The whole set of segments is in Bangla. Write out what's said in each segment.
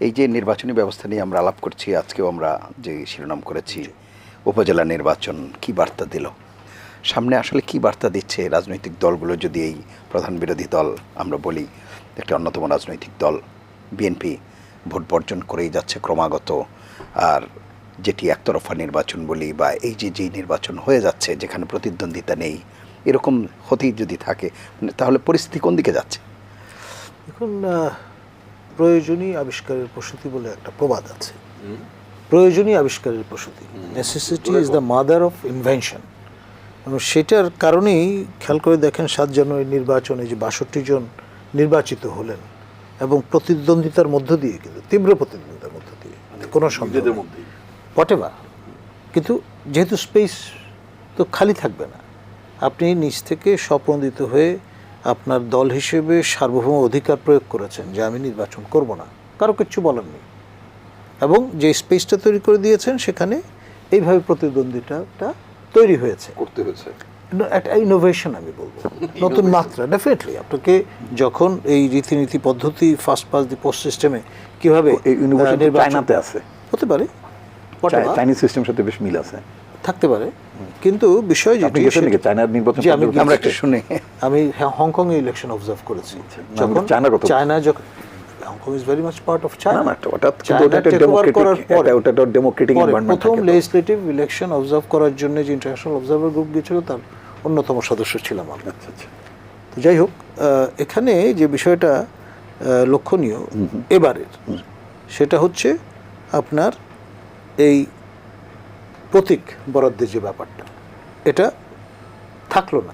এই যে নির্বাচনী ব্যবস্থা নিয়ে আমরা আলাপ করছি, আজকেও আমরা যে শিরোনাম করেছি, উপজেলা নির্বাচন কি বার্তা দিল? সামনে আসলে কি বার্তা দিচ্ছে রাজনৈতিক দলগুলো যদি এই প্রধান বিরোধী দল আমরা বলি, একটা অন্যতম রাজনৈতিক দল, বিএনপি ভোট বর্জন করেই যাচ্ছে ক্রমাগত, আর যেটি একতরফা নির্বাচন বলি বা এই যে যেই নির্বাচন হয়ে যাচ্ছে, যেখানে প্রতিদ্বন্দ্বিতা নেই, এরকম হতেই যদি থাকে মানে তাহলে পরিস্থিতি কোন দিকে যাচ্ছে? এখন প্রয়োজনীয় আবিষ্কারের প্রসূতি বলে একটা প্রবাদ আছে। প্রয়োজনীয় আবিষ্কারের প্রসূতি। Necessity is the mother of invention এবং সেটার কারণেই খেয়াল করে দেখেন সাত জানুয়ারি নির্বাচনে যে বাষট্টি জন নির্বাচিত হলেন এবং প্রতিদ্বন্দ্বিতার মধ্য দিয়ে কিন্তু তীব্র প্রতিদ্বন্দ্বিতার মধ্য দিয়ে কোনো সন্দেহ নিজেদের নেই। মধ্যেই। কিন্তু যেহেতু স্পেস তো খালি থাকবে না আপনি নিজ থেকে স্বপ্রণোদিত হয়ে আপনার দল হিসেবে সার্বভৌম অধিকার প্রয়োগ করেছেন যে আমি নির্বাচন করব না। কারও কিচ্ছু বলার এবং যে স্পেসটা তৈরি করে দিয়েছেন সেখানে এইভাবে প্রতিদ্বন্দ্বিতাটা তৈরি হয়েছে। করতে হয়েছে। একটা ইনোভেশন আমি বলব। নতুন মাত্রা ডেফিনেটলি আপনাকে যখন এই রীতিনীতি পদ্ধতি ফার্স্ট পাস দি পোস্ট সিস্টেমে কীভাবে চায়নাতে আছে। হতে পারে। চাইনিজ সিস্টেমের সাথে বেশ মিল আছে। থাকতে পারে। কিন্তু বিষয় যেটি চায়নার নির্বাচন? আমরা। একটু শুনে। আমি হংকং এ ইলেকশন অবজার্ভ করেছি। চায়না কত- চায়না যখন Hong Kong is very much part of China না করার পরে ওটা একটা ডেমোক্রেটিক প্রথম লেজিসলেটিভ ইলেকশন অবজার্ভ করার জন্য যে ইন্টারন্যাশনাল অবজার্ভার গ্রুপ গিয়েছিল তার অন্যতম সদস্য ছিলাম আমি। আচ্ছা আচ্ছা। তো যাই হোক এখানে যে বিষয়টা লক্ষণীয় এবারের সেটা হচ্ছে আপনার এই প্রতীক বরাদ্দের যে ব্যাপারটা এটা থাকল না।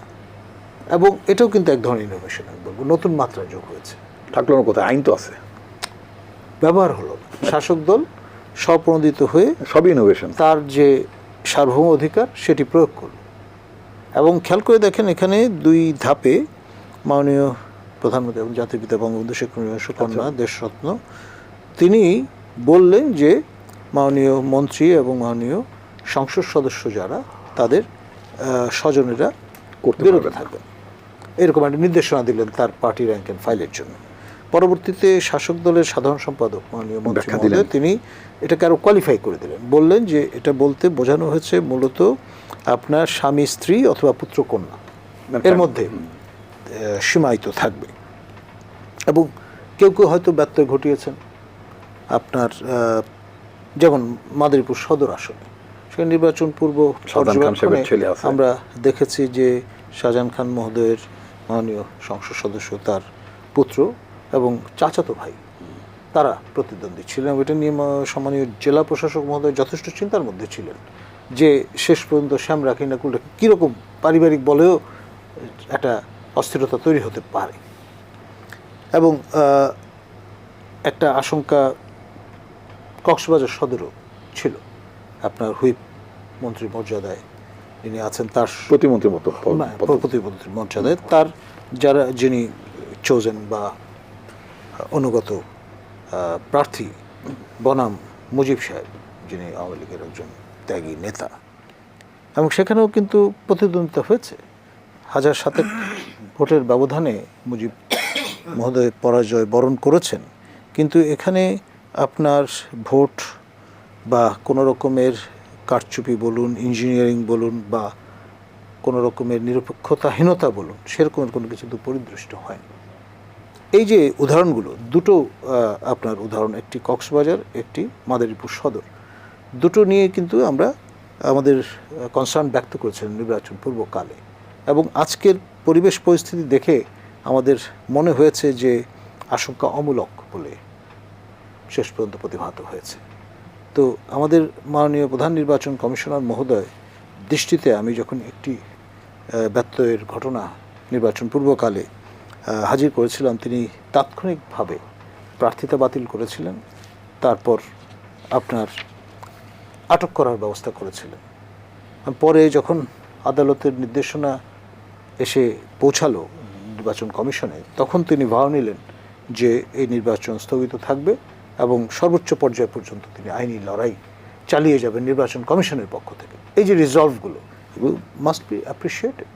এবং এটাও কিন্তু এক ধরনের ইনোভেশন আমি বলব নতুন মাত্রা যোগ হয়েছে। থাকল না কোথায়? আইন তো আছে। ব্যবহার হলো। শাসক দল স্বপ্রণোদিত হয়ে সবই ইনোভেশন তার যে সার্বভৌম অধিকার সেটি প্রয়োগ করল। এবং খেয়াল করে দেখেন এখানে দুই ধাপে মাননীয় প্রধানমন্ত্রী এবং জাতির পিতা বঙ্গবন্ধু শেখ মুজিবুর সুকন্যা দেশরত্ন তিনি বললেন যে মাননীয় মন্ত্রী এবং মাননীয় সংসদ সদস্য যারা তাদের স্বজনেরা করতে বিরত। থাকবেন এরকম একটা নির্দেশনা দিলেন তার পার্টি র্যাঙ্ক অ্যান্ড ফাইলের জন্য। পরবর্তীতে শাসক দলের সাধারণ সম্পাদক মাননীয় মন্ত্রী মহোদয় তিনি এটাকে আরও কোয়ালিফাই করে দিলেন। বললেন যে এটা বলতে বোঝানো হয়েছে মূলত আপনার স্বামী স্ত্রী অথবা পুত্র কন্যা। এর মধ্যে সীমায়িত থাকবে। এবং কেউ কেউ হয়তো ব্যত্যয় ঘটিয়েছেন। আপনার যেমন মাদারীপুর সদর আসনে। সেই নির্বাচন পূর্ব। আমরা দেখেছি যে শাহজাহান খান মহোদয়ের মাননীয় সংসদ সদস্য তার পুত্র এবং চাচাতো ভাই। তারা প্রতিদ্বন্দ্বী ছিলেন এটা নিয়ে সম্মানীয় জেলা প্রশাসক মহোদয় যথেষ্ট চিন্তার মধ্যে ছিলেন যে শেষ পর্যন্ত শ্যাম রাখি না কুলটা কীরকম পারিবারিক বলেও একটা অস্থিরতা তৈরি হতে পারে। এবং একটা আশঙ্কা কক্সবাজার সদরও ছিল। আপনার হুইপ মন্ত্রী মর্যাদায় যিনি আছেন তার প্রতিমন্ত্রীর মতো। প্রতিমন্ত্রীর মর্যাদায় তার যারা যিনি চোজেন বা অনুগত প্রার্থী বনাম মুজিব সাহেব যিনি আওয়ামী লীগের একজন ত্যাগী নেতা এবং সেখানেও কিন্তু প্রতিদ্বন্দ্বিতা হয়েছে হাজার সাতেক ভোটের ব্যবধানে মুজিব মহোদয় পরাজয় বরণ করেছেন কিন্তু এখানে আপনার ভোট বা কোনো রকমের কারচুপি বলুন ইঞ্জিনিয়ারিং বলুন বা কোনো রকমের নিরপেক্ষতাহীনতা বলুন সেরকমের কোনো কিছু পরিদৃষ্ট হয়নি। এই যে উদাহরণগুলো, দুটো আপনার উদাহরণ, একটি কক্সবাজার, একটি মাদারীপুর সদর। দুটো নিয়ে কিন্তু আমরা আমাদের কনসার্ন ব্যক্ত করেছিলাম নির্বাচন পূর্বকালে। এবং আজকের পরিবেশ পরিস্থিতি দেখে আমাদের মনে হয়েছে যে আশঙ্কা অমূলক বলে শেষ পর্যন্ত প্রতিভাত হয়েছে। তো আমাদের মাননীয় প্রধান নির্বাচন কমিশনার মহোদয় দৃষ্টিতে আমি যখন একটি ব্যত্যয়ের ঘটনা নির্বাচন পূর্বকালে হাজির করেছিলাম, তিনি তাৎক্ষণিকভাবে প্রার্থিতা বাতিল করেছিলেন। তারপর আপনার আটক করার ব্যবস্থা করেছিলেন। পরে যখন আদালতের নির্দেশনা এসে পৌঁছালো নির্বাচন কমিশনে, তখন তিনি ভাও নিলেন যে এই নির্বাচন স্থগিত থাকবে। এবং সর্বোচ্চ পর্যায় পর্যন্ত তিনি আইনি লড়াই চালিয়ে যাবেন নির্বাচন কমিশনের পক্ষ থেকে। এই যে রিজলভগুলো এগুলো মাস্ট বি অ্যাপ্রিসিয়েটেড